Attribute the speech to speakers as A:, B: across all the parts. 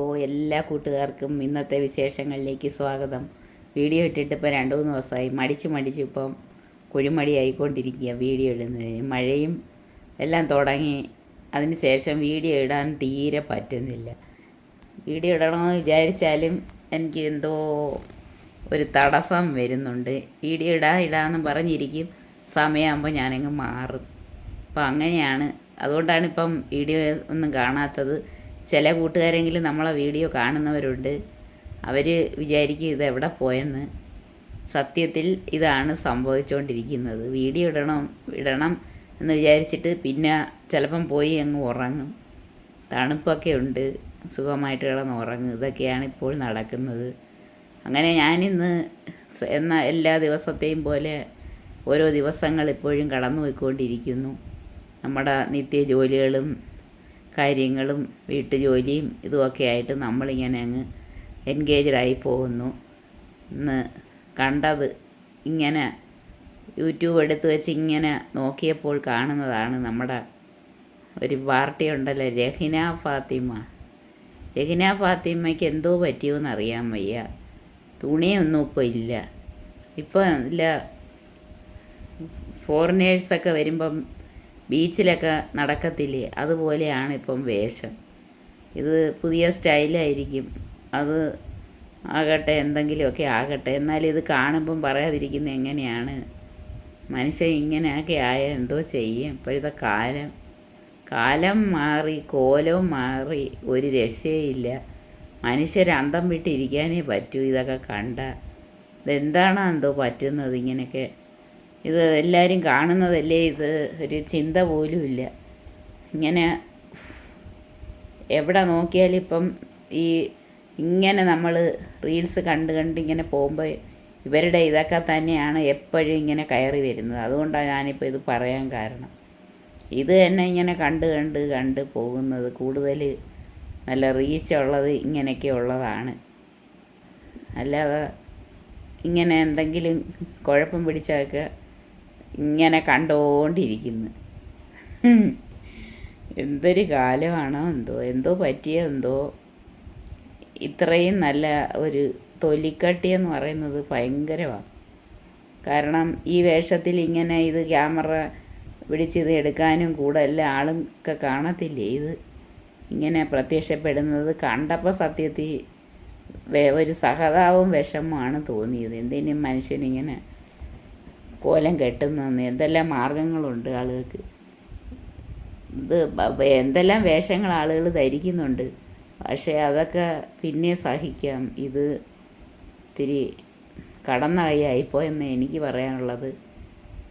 A: ഓ എല്ലാ കൂട്ടുകാർക്കും ഇന്നത്തെ വിശേഷങ്ങളിലേക്ക് സ്വാഗതം. വീഡിയോ ഇട്ടിട്ട് ഇപ്പോൾ രണ്ട് മൂന്ന് ദിവസമായി. മടിച്ച് മടിച്ച് ഇപ്പം കുഴിമടി ആയിക്കൊണ്ടിരിക്കുക വീഡിയോ ഇടുന്നതിന്. മഴയും എല്ലാം തുടങ്ങി അതിന് ശേഷം വീഡിയോ ഇടാൻ തീരെ പറ്റുന്നില്ല. വീഡിയോ ഇടണമെന്ന് വിചാരിച്ചാലും എനിക്ക് എന്തോ ഒരു തടസ്സം വരുന്നുണ്ട്. വീഡിയോ ഇടാ ഇടാമെന്ന് പറഞ്ഞിരിക്കും. സമയമാകുമ്പോൾ ഞാനങ്ങ് മാറും. അപ്പോൾ അങ്ങനെയാണ്. അതുകൊണ്ടാണ് ഇപ്പം വീഡിയോ ഒന്നും കാണാത്തത്. ചില കൂട്ടുകാരെങ്കിലും നമ്മളെ വീഡിയോ കാണുന്നവരുണ്ട്. അവർ വിചാരിക്കും ഇത് എവിടെ പോയെന്ന്. സത്യത്തിൽ ഇതാണ് സംഭവിച്ചുകൊണ്ടിരിക്കുന്നത് വീഡിയോ ഇടണം ഇടണം എന്ന് വിചാരിച്ചിട്ട് പിന്നെ ചിലപ്പം പോയി അങ്ങ് ഉറങ്ങും. തണുപ്പൊക്കെ ഉണ്ട് സുഖമായിട്ട് കിടന്ന് ഉറങ്ങും. ഇതൊക്കെയാണ് ഇപ്പോൾ നടക്കുന്നത്. അങ്ങനെ ഞാനിന്ന് എന്ന എല്ലാ ദിവസത്തെയും പോലെ ഓരോ ദിവസങ്ങൾ ഇപ്പോഴും കടന്നു പോയിക്കൊണ്ടിരിക്കുന്നു നമ്മുടെ നിത്യ ജോലികളും കാര്യങ്ങളും വീട്ടുജോലിയും ഇതുമൊക്കെ ആയിട്ട് നമ്മളിങ്ങനെ അങ്ങ് എൻഗേജ്ഡ് ആയി പോകുന്നു. ഇന്ന് കണ്ടത് ഇങ്ങനെ യൂട്യൂബ് എടുത്ത് വെച്ച് ഇങ്ങനെ നോക്കിയപ്പോൾ കാണുന്നതാണ് നമ്മുടെ ഒരു പാർട്ടി ഉണ്ടല്ലോ രഹിന ഫാത്തിമ. രഹിന ഫാത്തിമയ്ക്ക് എന്തോ പറ്റിയോന്ന് അറിയാൻ വയ്യ. തുണിയൊന്നും ഇപ്പോൾ ഇല്ല. ഇപ്പം ഇല്ല. ഫോറിനേഴ്സൊക്കെ വരുമ്പം ബീച്ചിലൊക്കെ നടക്കത്തില്ലേ? അതുപോലെയാണ് ഇപ്പം വേഷം. ഇത് പുതിയ സ്റ്റൈലായിരിക്കും. അത് ആകട്ടെ എന്തെങ്കിലുമൊക്കെ ആകട്ടെ. എന്നാൽ ഇത് കാണുമ്പം പറയാതിരിക്കുന്നത് എങ്ങനെയാണ്? മനുഷ്യൻ ഇങ്ങനെയൊക്കെ ആയ എന്തോ ചെയ്യും. ഇപ്പോഴത്തെ കാലം. കാലം മാറി കോലവും മാറി ഒരു രക്ഷയില്ല. മനുഷ്യർ അന്തം വിട്ടിരിക്കാനേ പറ്റൂ ഇതൊക്കെ കണ്ട ഇതെന്താണോ എന്തോ പറ്റുന്നത് ഇങ്ങനെയൊക്കെ ഇത് എല്ലാവരും കാണുന്നതല്ലേ ഇത്? ഒരു ചിന്ത പോലുമില്ല ഇങ്ങനെ എവിടെ നോക്കിയാലും ഇപ്പം ഈ ഇങ്ങനെ നമ്മൾ റീൽസ് കണ്ട് കണ്ട് ഇങ്ങനെ പോകുമ്പോൾ ഇവരുടെ ഇതൊക്കെ തന്നെയാണ് എപ്പോഴും ഇങ്ങനെ കയറി വരുന്നത്. അതുകൊണ്ടാണ് ഞാനിപ്പോൾ ഇത് പറയാൻ കാരണം. ഇത് തന്നെ ഇങ്ങനെ കണ്ട് കണ്ട് കണ്ട് പോകുന്നത്. കൂടുതൽ നല്ല റീച്ച് ഉള്ളത് ഇങ്ങനെയൊക്കെ ഉള്ളതാണ്. അല്ലാതെ ഇങ്ങനെ എന്തെങ്കിലും കുഴപ്പം പിടിച്ചതൊക്കെ ഇങ്ങനെ കണ്ടോണ്ടിരിക്കുന്നു. എന്തൊരു കാലമാണോ എന്തോ എന്തോ പറ്റിയോ എന്തോ. ഇത്രയും നല്ല ഒരു തൊലിക്കട്ടി എന്ന് പറയുന്നത് ഭയങ്കരമാണ് കാരണം ഈ വേഷത്തിൽ ഇങ്ങനെ ഇത് ക്യാമറ പിടിച്ചിത് എടുക്കാനും കൂടെ എല്ലാ ആളും ഒക്കെ കാണത്തില്ലേ ഇത്? ഇങ്ങനെ പ്രത്യക്ഷപ്പെടുന്നത് കണ്ടപ്പോൾ സത്യത്തിൽ ഒരു സഹതാവും വിഷമമാണ് തോന്നിയത്. എന്തിനും മനുഷ്യനിങ്ങനെ കോലം കെട്ടുന്നതെന്ന് എന്തെല്ലാം മാർഗങ്ങളുണ്ട് ആളുകൾക്ക്? ഇത് എന്തെല്ലാം വേഷങ്ങൾ ആളുകൾ ധരിക്കുന്നുണ്ട്? പക്ഷേ അതൊക്കെ പിന്നെ സഹിക്കാം. ഇത് ഇത്തിരി കടന്ന കൈയായിപ്പോയെന്ന് എനിക്ക് പറയാനുള്ളത്.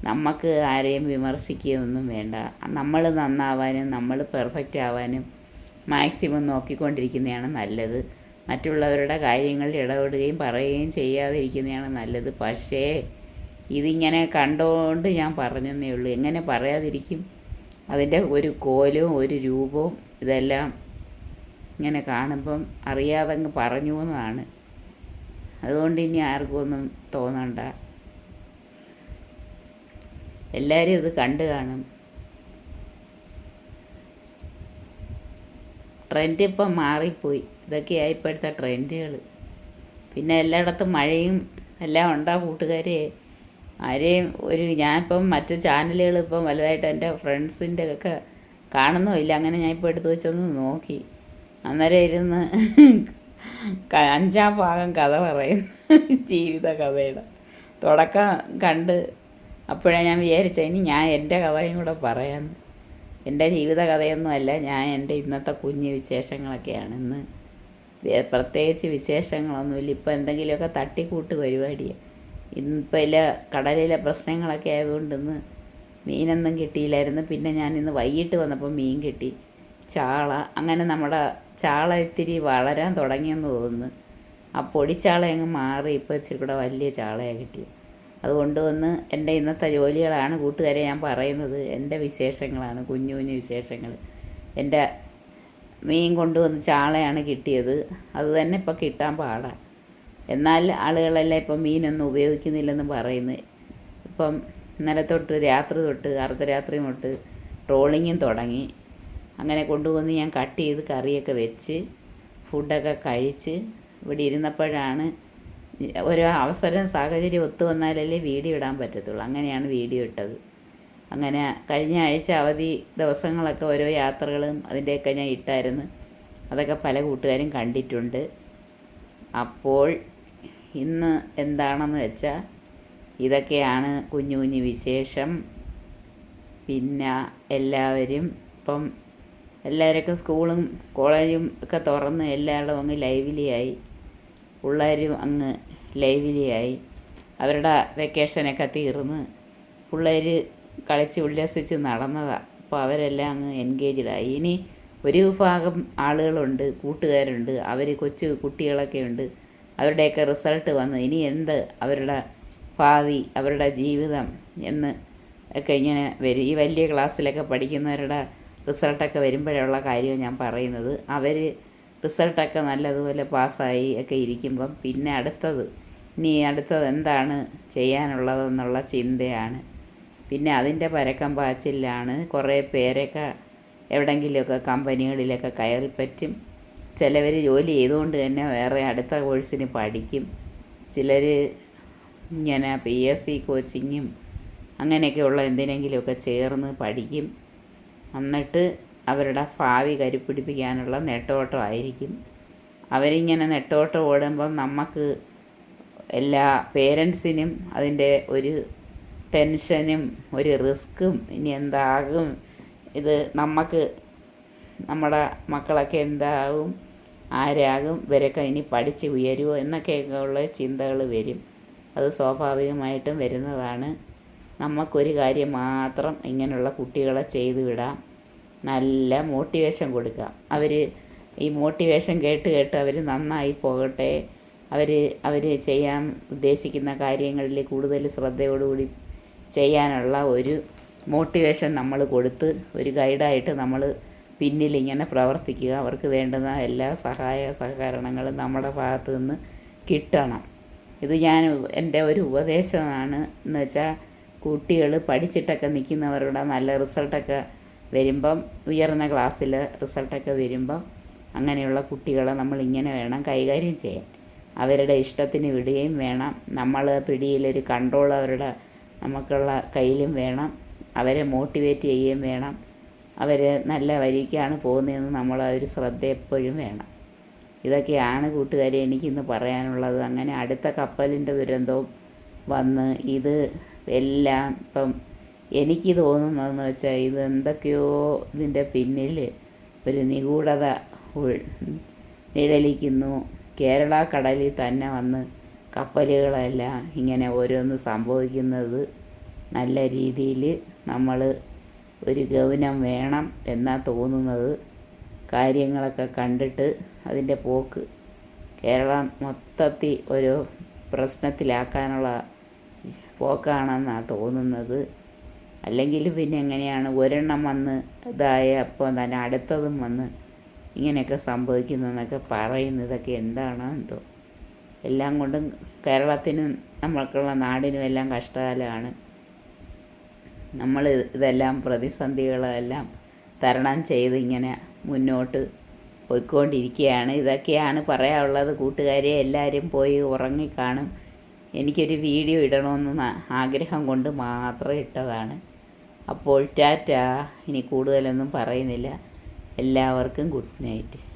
A: നമുക്ക് ആരെയും വിമർശിക്കുകയൊന്നും വേണ്ട. നമ്മൾ നന്നാവാനും നമ്മൾ പെർഫെക്റ്റ് ആവാനും മാക്സിമം നോക്കിക്കൊണ്ടിരിക്കുന്നതാണ് നല്ലത്. മറ്റുള്ളവരുടെ കാര്യങ്ങളിൽ ഇടപെടുകയും പറയുകയും ചെയ്യാതിരിക്കുന്നതാണ് നല്ലത്. പക്ഷേ ഇതിങ്ങനെ കണ്ടുകൊണ്ട് ഞാൻ പറഞ്ഞതേ ഉള്ളൂ. എങ്ങനെ പറയാതിരിക്കും? അതിന്റെ ഒരു കോലവും ഒരു രൂപവും ഇതെല്ലാം ഇങ്ങനെ കാണുമ്പം അറിയാതെ അങ്ങ് പറഞ്ഞു എന്നതാണ് അതുകൊണ്ട് ഇനി ആർക്കും ഒന്നും തോന്നണ്ട. എല്ലാവരും ഇത് കണ്ടു കാണും. ട്രെൻഡ് ഇപ്പം മാറിപ്പോയി. ഇതൊക്കെയായി ഇപ്പോഴത്തെ ട്രെൻഡുകൾ പിന്നെ എല്ലായിടത്തും മഴയും എല്ലാം ഉണ്ടാ കൂട്ടുകാരെ? ആരെയും ഒരു ഞാനിപ്പം മറ്റു ചാനലുകൾ ഇപ്പം വലുതായിട്ട് എന്റെ ഫ്രണ്ട്സിന്റെ ഒക്കെ കാണുന്നോ ഇല്ല അങ്ങനെ ഞാൻ ഇപ്പോൾ എടുത്തു വെച്ചൊന്ന് നോക്കി. അന്നേരം ഇരുന്ന് അഞ്ചാം ഭാഗം കഥ പറയുന്നു ജീവിത കഥയുടെ. തുടക്കം കണ്ട് അപ്പോഴാണ് ഞാൻ വിചാരിച്ചത് ഇനി ഞാൻ എന്റെ കഥയും കൂടെ പറയാമെന്ന് എന്റെ ജീവിത കഥയൊന്നുമല്ല ഞാൻ എന്റെ ഇന്നത്തെ കുഞ്ഞ് വിശേഷങ്ങളൊക്കെയാണ് ഇന്ന്. പ്രത്യേകിച്ച് വിശേഷങ്ങളൊന്നുമില്ല. ഇപ്പോൾ എന്തെങ്കിലുമൊക്കെ തട്ടിക്കൂട്ട് പരിപാടിയാണ് ഇന്നിപ്പോൾ ഇല്ല കടലിലെ പ്രശ്നങ്ങളൊക്കെ ആയതുകൊണ്ട് ഇന്ന് മീനൊന്നും കിട്ടിയില്ലായിരുന്നു. പിന്നെ ഞാൻ ഇന്ന് വൈകിട്ട് വന്നപ്പോൾ മീൻ കിട്ടി. ചാള അങ്ങനെ നമ്മുടെ ചാള ഇത്തിരി വളരാൻ തുടങ്ങിയെന്ന് തോന്നുന്നു. ആ പൊടിച്ചാള അങ്ങ് മാറി ഇപ്പോൾ ഇച്ചിരി കൂടെ വലിയ ചാളയാണ് കിട്ടിയത്. അതുകൊണ്ട് വന്ന് എന്റെ ഇന്നത്തെ ജോലികളാണ് കൂട്ടുകാരെ ഞാൻ പറയുന്നത്. എന്റെ വിശേഷങ്ങളാണ് കുഞ്ഞു കുഞ്ഞു വിശേഷങ്ങൾ. എന്റെ മീൻ കൊണ്ടുവന്ന് ചാളയാണ് കിട്ടിയത്. അത് തന്നെ ഇപ്പോൾ കിട്ടാൻ പാടാണ് എന്നാൽ ആളുകളെല്ലാം ഇപ്പം മീനൊന്നും ഉപയോഗിക്കുന്നില്ലെന്ന് പറയുന്നു. ഇപ്പം ഇന്നലെ തൊട്ട് രാത്രി തൊട്ട് അർദ്ധരാത്രി തൊട്ട് ട്രോളിങ്ങും തുടങ്ങി. അങ്ങനെ കൊണ്ടുവന്ന് ഞാൻ കട്ട് ചെയ്ത് കറിയൊക്കെ വെച്ച് ഫുഡൊക്കെ കഴിച്ച് ഇവിടെ ഇരുന്നപ്പോഴാണ് ഒരു അവസരം സാഹചര്യം ഒത്തു വന്നാലല്ലേ വീഡിയോ ഇടാൻ പറ്റത്തുള്ളൂ. അങ്ങനെയാണ് വീഡിയോ ഇട്ടത്. അങ്ങനെ കഴിഞ്ഞ ആഴ്ച അവധി ദിവസങ്ങളൊക്കെ ഓരോ യാത്രകളും അതിന്റെയൊക്കെ ഞാൻ ഇട്ടായിരുന്നു. അതൊക്കെ പല കൂട്ടുകാരും കണ്ടിട്ടുണ്ട്. അപ്പോൾ ഇന്ന് എന്താണെന്ന് വെച്ചാൽ ഇതൊക്കെയാണ് കുഞ്ഞു കുഞ്ഞു വിശേഷം. പിന്നെ എല്ലാവരും ഇപ്പം എല്ലാവരൊക്കെ സ്കൂളും കോളേജും ഒക്കെ തുറന്ന് എല്ലാവരും അങ്ങ് ലൈവിലിയായി. പിള്ളേരും അങ്ങ് ലൈവിലിയായി. അവരുടെ വെക്കേഷനൊക്കെ തീർന്ന് പിള്ളേർ കളിച്ച് ഉല്ലസിച്ച് നടന്നതാണ് അപ്പോൾ അവരെല്ലാം അങ്ങ് എൻഗേജ്ഡായി ഇനി ഒരു വിഭാഗം ആളുകളുണ്ട് കൂട്ടുകാരുണ്ട് അവർ കൊച്ചു കുട്ടികളൊക്കെ ഉണ്ട്. അവരുടെയൊക്കെ റിസൾട്ട് വന്ന് ഇനി എന്ത് അവരുടെ ഭാവി അവരുടെ ജീവിതം എന്ന് ഒക്കെ ഇങ്ങനെ വരും. ഈ വലിയ ക്ലാസ്സിലൊക്കെ പഠിക്കുന്നവരുടെ റിസൾട്ടൊക്കെ വരുമ്പോഴുള്ള കാര്യം ഞാൻ പറയുന്നത്. അവർ റിസൾട്ടൊക്കെ നല്ലതുപോലെ പാസ്സായി ഒക്കെ ഇരിക്കുമ്പം പിന്നെ അടുത്തത് ഇനി അടുത്തത് എന്താണ് ചെയ്യാനുള്ളതെന്നുള്ള ചിന്തയാണ്. പിന്നെ അതിന്റെ പരക്കം പാച്ചിലാണ്. കുറേ പേരൊക്കെ എവിടെയെങ്കിലുമൊക്കെ കമ്പനികളിലൊക്കെ കയറി പറ്റും ചിലവർ ജോലി ചെയ്തുകൊണ്ട് തന്നെ വേറെ അടുത്ത കോഴ്സിന് പഠിക്കും. ചിലർ ഇങ്ങനെ പി എസ് സി കോച്ചിങ്ങും അങ്ങനെയൊക്കെയുള്ള എന്തിനെങ്കിലുമൊക്കെ ചേർന്ന് പഠിക്കും. എന്നിട്ട് അവരുടെ ഭാവി കരുപ്പിടിപ്പിക്കാനുള്ള നെട്ടോട്ടമായിരിക്കും അവരിങ്ങനെ നെട്ടോട്ടം ഓടുമ്പം നമുക്ക് എല്ലാ പേരൻസിനും അതിന്റെ ഒരു ടെൻഷനും ഒരു റിസ്ക്കും ഇനി എന്താകും? ഇത് നമുക്ക് നമ്മുടെ മക്കളൊക്കെ എന്താകും ആരാകും ഇവരൊക്കെ ഇനി പഠിച്ച് ഉയരുമോ എന്നൊക്കെയൊക്കെ ഉള്ള ചിന്തകൾ വരും. അത് സ്വാഭാവികമായിട്ടും വരുന്നതാണ്. നമുക്കൊരു കാര്യം മാത്രം ഇങ്ങനെയുള്ള കുട്ടികളെ ചെയ്തു വിടാം. നല്ല മോട്ടിവേഷൻ കൊടുക്കുക അവർ ഈ മോട്ടിവേഷൻ കേട്ട് കേട്ട് അവർ നന്നായി പോകട്ടെ. അവർ അവർ ചെയ്യാൻ ഉദ്ദേശിക്കുന്ന കാര്യങ്ങളിൽ കൂടുതൽ ശ്രദ്ധയോടുകൂടി ചെയ്യാനുള്ള ഒരു മോട്ടിവേഷൻ നമ്മൾ കൊടുത്ത് ഒരു ഗൈഡായിട്ട് നമ്മൾ പിന്നിൽ ഇങ്ങനെ പ്രവർത്തിക്കുക. അവർക്ക് വേണ്ടുന്ന എല്ലാ സഹായ സഹകരണങ്ങളും നമ്മുടെ ഭാഗത്തു നിന്ന് കിട്ടണം. ഇത് ഞാൻ എന്റെ ഒരു ഉപദേശമാണ്. എന്ന് വെച്ചാൽ കുട്ടികൾ പഠിച്ചിട്ടൊക്കെ നിൽക്കുന്നവരുടെ നല്ല റിസൾട്ടൊക്കെ വരുമ്പം ഉയർന്ന ക്ലാസ്സിൽ റിസൾട്ടൊക്കെ വരുമ്പം അങ്ങനെയുള്ള കുട്ടികളെ നമ്മൾ ഇങ്ങനെ വേണം കൈകാര്യം ചെയ്യാൻ. അവരുടെ ഇഷ്ടത്തിന് വിടുകയും വേണം. നമ്മൾ പിടിയിലൊരു കൺട്രോൾ അവരുടെ നമുക്കുള്ള കയ്യിലും വേണം. അവരെ മോട്ടിവേറ്റ് ചെയ്യുകയും വേണം. അവർ നല്ല വഴിക്കാണ് പോകുന്നതെന്ന് നമ്മൾ ഒരു ശ്രദ്ധ എപ്പോഴും വേണം. ഇതൊക്കെയാണ് കൂട്ടുകാരെ എനിക്കിന്ന് പറയാനുള്ളത്. അങ്ങനെ അടുത്ത കപ്പലിന്റെ ദുരന്തവും വന്ന് ഇത് എല്ലാം ഇപ്പം എനിക്ക് തോന്നുന്നതെന്ന് വെച്ചാൽ ഇത് എന്തൊക്കെയോ ഇതിന്റെ പിന്നിൽ ഒരു നിഗൂഢത നിഴലിക്കുന്നു. കേരള കടലിൽ തന്നെ വന്ന് കപ്പലുകളെല്ലാം ഇങ്ങനെ ഓരോന്ന് സംഭവിക്കുന്നത് നല്ല രീതിയിൽ നമ്മൾ ഒരു ഗൗനം വേണം എന്നാ തോന്നുന്നത്. കാര്യങ്ങളൊക്കെ കണ്ടിട്ട് അതിന്റെ പോക്ക് കേരളം മൊത്തത്തിൽ ഒരു പ്രശ്നത്തിലാക്കാനുള്ള പോക്കാണെന്നാണ് തോന്നുന്നത്. അല്ലെങ്കിൽ പിന്നെ എങ്ങനെയാണ് ഒരെണ്ണം വന്ന് ഇതായ അപ്പോൾ തന്നെ അടുത്തതും വന്ന് ഇങ്ങനെയൊക്കെ സംഭവിക്കുന്നതെന്നൊക്കെ പറയുന്നതൊക്കെ എന്താണോ എന്തോ എല്ലാം കൊണ്ടും കേരളത്തിനും നമ്മൾക്കുള്ള നാടിനും എല്ലാം കഷ്ടകാലമാണ്. നമ്മൾ ഇതെല്ലാം പ്രതിസന്ധികളെല്ലാം തരണം ചെയ്ത് ഇങ്ങനെ മുന്നോട്ട് പോയിക്കൊണ്ടിരിക്കുകയാണ്. ഇതൊക്കെയാണ് പറയാനുള്ളത്. കൂട്ടുകാരെ എല്ലാവരും പോയി ഉറങ്ങിക്കാണും. എനിക്കൊരു വീഡിയോ ഇടണമെന്ന് ആഗ്രഹം കൊണ്ട് മാത്രം ഇട്ടതാണ്. അപ്പോൾ ടാറ്റ. ഇനി കൂടുതലൊന്നും പറയുന്നില്ല. എല്ലാവർക്കും ഗുഡ് നൈറ്റ്.